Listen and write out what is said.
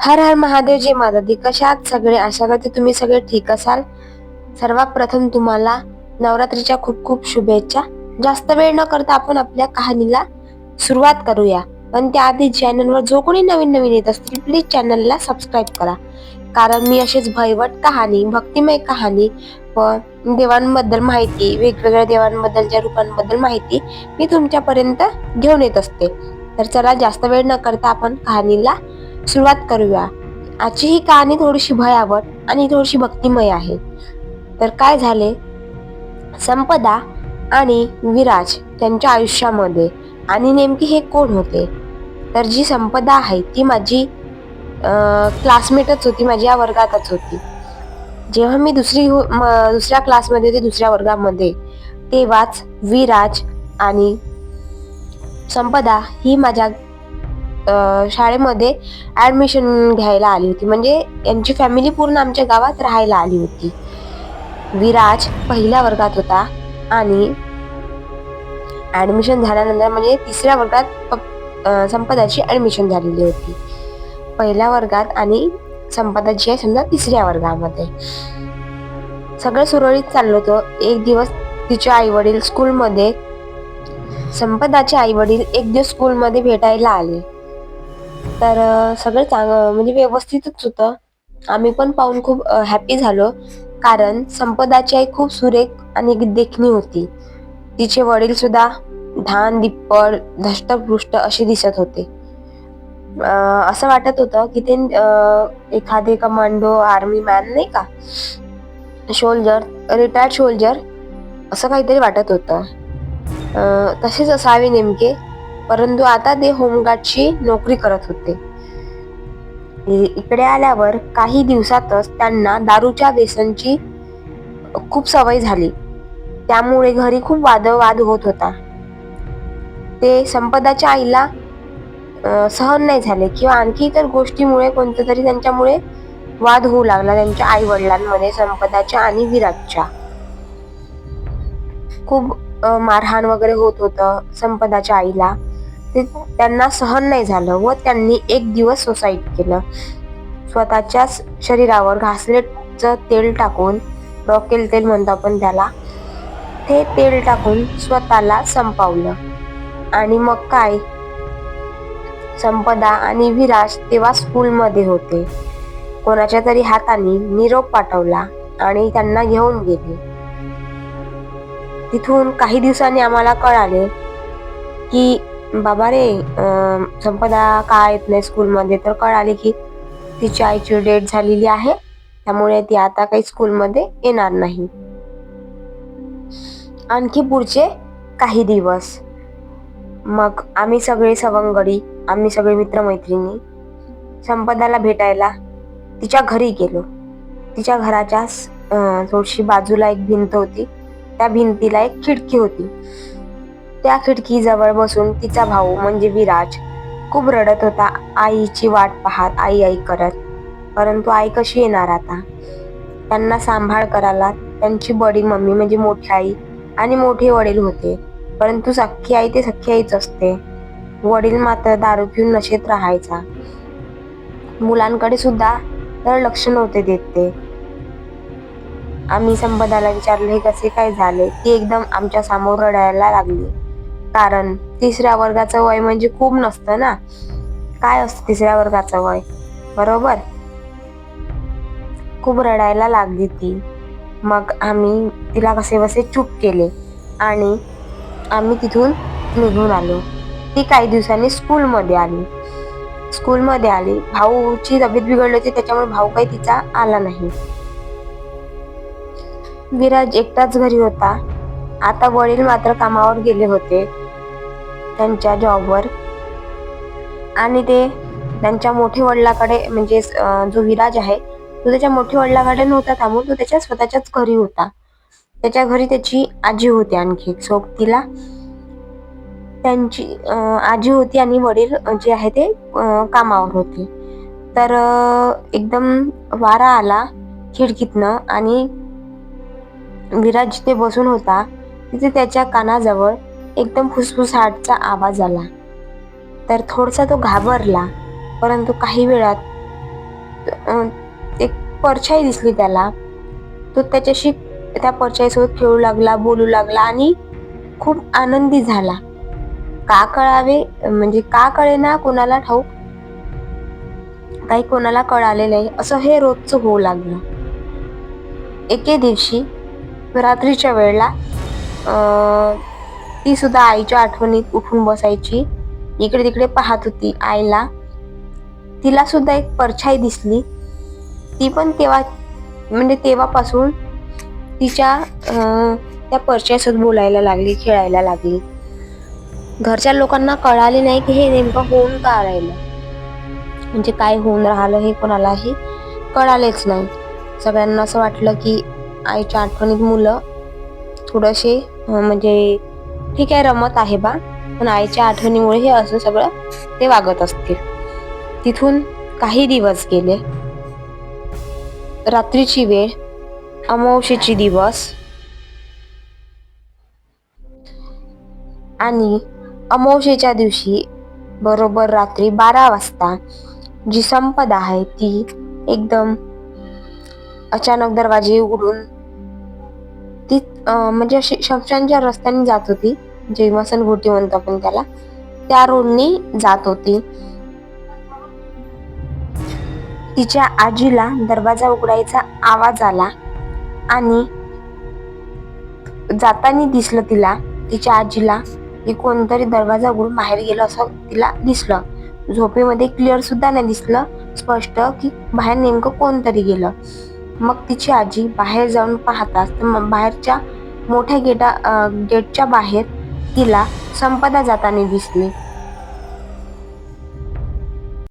हर हर महादेव जय माता दी कशात सगळे आशा करते तुम्ही सगळे ठीक असाल? सर्वात प्रथम तुम्हाला नवरात्रीच्या खूप खूप शुभेच्छा. जास्त वेळ न करता आपण आपल्या कहाणीला सुरुवात करूया. पण त्याआधी चॅनलवर जो कोणी नवीन नवीन येत असतील प्लीज चॅनलला सबस्क्राईब करा. कारण मी असेच भयवट कहाणी भक्तिमय कहाणी व देवांबद्दल माहिती वेगवेगळ्या देवांबद्दलच्या रूपांबद्दल माहिती मी तुमच्यापर्यंत घेऊन येत असते. तर चला जास्त वेळ न करता आपण कहाणीला सुरुवात करूया. आजची ही कहाणी थोडीशी भयावट आणि थोडीशी भक्तिमय आहे. तर काय झाले? संपदा आणि विराज त्यांच्या आयुष्यामध्ये आणि नेमके हे कोण होते? तर जी संपदा आहे ती माझी क्लासमेटच होती माझ्या वर्गातच होती. जेव्हा मी दुसरी हो- म- दुसऱ्या क्लासमध्ये होते दुसऱ्या वर्गामध्ये तेव्हाच विराज आणि संपदा ही माझ्या शाळेमध्ये ॲडमिशन घ्यायला आली होती. म्हणजे यांची फॅमिली पूर्ण आमच्या गावात राहायला आली होती. विराज पहिल्या वर्गात होता आणि ॲडमिशन झाल्यानंतर म्हणजे तिसऱ्या वर्गात प- संपदाची ॲडमिशन झालेली होती. पहिल्या वर्गात आणि संपदाची आहे समजा तिसऱ्या वर्गामध्ये. सगळं सुरळीत चाललं होतं. एक दिवस तिचे आई वडील स्कूलमध्ये संपदाचे आई वडील एक दिवस स्कूलमध्ये भेटायला आले. तर सगळं चांग म्हणजे व्यवस्थितच होतं. आम्ही पण पाहून खूप हॅपी झालो. कारण संपदाची आई खूप सुरेख आणि देखणी होती. तिचे वडील सुद्धा धान दिप्पड धष्टपृष्ट असे दिसत होते. असं वाटत होतं की ते एखादे कमांडो आर्मी मॅन नाही का? शोल्जर रिटायर्ड शोल्जर असं काहीतरी वाटत होतं. तसेच असावे नेमके. परंतु आता ते होमगार्डची नोकरी करत होते. इकडे आल्यावर काही दिवसातच त्यांना दारूच्या व्यसनची खूप सवय झाली. त्यामुळे घरी खूप वादवाद होत होता. ते संपदाच्या आईला सहन नाही झाले किंवा आणखी इतर गोष्टीमुळे कोणत्या तरी त्यांच्यामुळे वाद होऊ लागला त्यांच्या आई वडिलांमध्ये संपदाच्या आणि विराटच्या. खूप मारहाण वगैरे होत होतं संपदाच्या आईला. ते त्यांना सहन नाही झालं व त्यांनी एक दिवस सुसाईड केलं. स्वतःच्याच शरीरावर घासलेटचं तेल टाकून रॉकेल तेल म्हणतो आपण त्याला ते तेल टाकून स्वतःला संपवलं. आणि मग काय? संपदा आणि विराज तेव्हा स्कूलमध्ये होते. कोणाच्या तरी हाताने निरोप पाठवला आणि त्यांना घेऊन गेले. तिथून काही दिवसांनी आम्हाला कळाले की बाबा रे संपदा का येत नाही स्कूलमध्ये तर कळाले की तिच्या आईची डेट झालेली आहे. त्यामुळे ती आता काही स्कूलमध्ये येणार नाही. आणखी पुढचे काही दिवस. मग आम्ही सगळे सवंगडी आम्ही सगळे मित्रमैत्रिणी संपदाला भेटायला तिच्या घरी गेलो. तिच्या घराच्या थोडीशी बाजूला एक भिंत होती. त्या भिंतीला एक खिडकी होती. त्या खिडकीजवळ बसून तिचा भाऊ म्हणजे विराज खूप रडत होता. आईची वाट पाहत आई आई करत परंतु आई कशी येणार आता? त्यांना सांभाळ करायला त्यांची बडी मम्मी म्हणजे मोठी आई आणि मोठे वडील होते. परंतु सख्खी आई ते सख्खी आईच असते. वडील मात्र दारू पिऊन नशेत राहायचा. मुलांकडे सुद्धा तर लक्ष नव्हते देत ते. आम्ही संपदाला विचारले हे कसे काय झाले? ती एकदम आमच्यासमोर रडायला लागली. कारण तिसऱ्या वर्गाचं वय म्हणजे खूप नसतं ना. काय असतं तिसऱ्या वर्गाचं वय? बरोबर? खूप रडायला लागली ती. मग आम्ही तिला कसे बसे चूप केले आणि आम्ही तिथून निघून आलो. ती काही दिवसांनी स्कूलमध्ये आली. स्कूलमध्ये आली. भाऊची तब्येत बिघडली होती त्याच्यामुळे भाऊ काही तिचा आला नाही. विराज एकटाच घरी होता. आता वडील मात्र कामावर गेले होते. त्यांच्या जॉबवर आणि ते त्यांच्या मोठे वडिलाकडे म्हणजे जो विराज आहे तो त्याच्या मोठे वडिलाकडे नव्हता थांबून तो त्याच्या स्वतःच्याच घरी होता. त्याच्या घरी त्याची आजी होती आणखी एक. सोबतीला त्यांची आजी होती आणि वडील जे आहे ते कामावर होते. तर एकदम वारा आला खिडकीतनं आणि विराज जिथे बसून होता तिथे त्याच्या कानाजवळ एकदम फुसफुसाटचा आवाज आला. तर थोडासा तो घाबरला परंतु काही वेळात एक परछाई दिसली त्याला. तो त्याच्याशी त्या परछाईसोबत खेळू लागला बोलू लागला आणि खूप आनंदी झाला. का कळावे म्हणजे का कळेना कोणाला ठाऊक? काही कोणाला कळाले नाही असं हे रोजचं होऊ लागलं. एके दिवशी रात्रीच्या वेळेला अं, ती सुद्धा आईच्या आठवणीत उठून बसायची. इकडे तिकडे पाहत होती आईला. तिला सुद्धा एक परछाई दिसली. ती पण तेव्हा म्हणजे तेव्हापासून तिच्या त्या परछाईसोबत बोलायला लागली खेळायला लागली. घरच्या लोकांना कळाले नाही की हे नेमकं होऊन का राहिलं. म्हणजे काय होऊन राहिलं हे कोणालाही कळालेच नाही. सगळ्यांना असं वाटलं की आईच्या आठवणीत मुलं थोडंसे म्हणजे ठीक आहे रमत आहे बा? पण आईच्या आठवणीमुळे हे असं सगळं ते वागत असतील. तिथून काही दिवस गेले. रात्रीची वेळ अमावशेची दिवस. आणि अमावशेच्या दिवशी बरोबर रात्री बारा वाजता जी संपदा आहे ती एकदम अचानक दरवाजे उघडून ती म्हणजे अशी शमशानच्या रस्त्याने जात होती जे घोटी म्हणतो आपण त्याला त्या रोडनी जात होती. तिच्या आजीला दरवाजा उघडायचा आवाज आला आणि जाताना दिसलं तिला तिच्या आजीला की कोणतरी दरवाजा उघडून बाहेर गेलं असं तिला दिसलं. झोपेमध्ये क्लिअर सुद्धा नाही दिसलं स्पष्ट की बाहेर नेमकं कोणतरी गेलं. मग तिची आजी बाहेर जाऊन पाहताच तर मग बाहेरच्या मोठ्या गेटा गेटच्या बाहेर तिला संपदा जाताना दिसली.